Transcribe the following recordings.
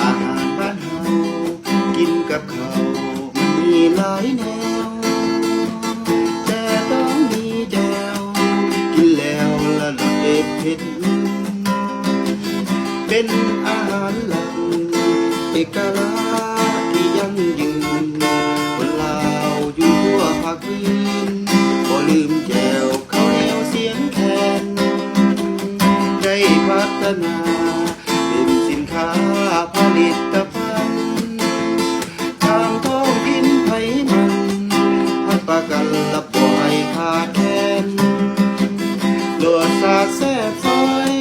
อาหารบ้านเฮากินกับเขา มันมีหลายแนว แต่ต้องมีแจวกินแล้วละละเอ็ดเผ็ดเป็นอาหารหลักเอกลักษณ์ คืนก็ลืมแจวเขาวเหนียวเสียงแคนได้พัฒนาเป็นสินค้าผลิตภัณฑ์ทางท้องถิ่นไทยมันพัดประกันและปล่อยขาดแคลนโลดสาดแซ่บซอย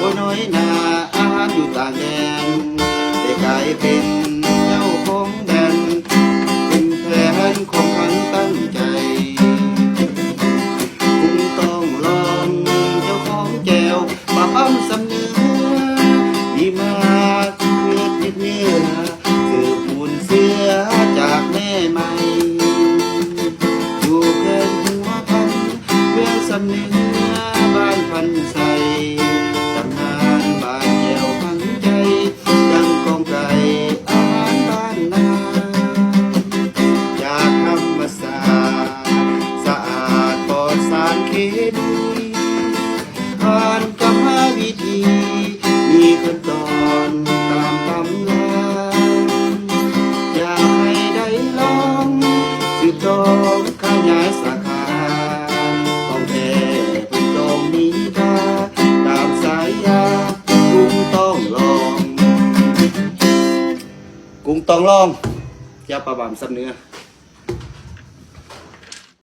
บ่น้อยหนาอาหารอยู่ต่างแดนได้กลายเป็น มาอ้ำสำเนื้อมีมาเพื่อติดเนื้อคือปูนเสื้อจากแม่ใหม่อยู่เกินหัวพันเพื่อสำเนื้อบ้านพันใส ขยายสาขาต้องแท้พึ่งต้องมีตาตามสายยากุ้งต้องลอง กุ้งต้องลองยาประบำสำเนื้อ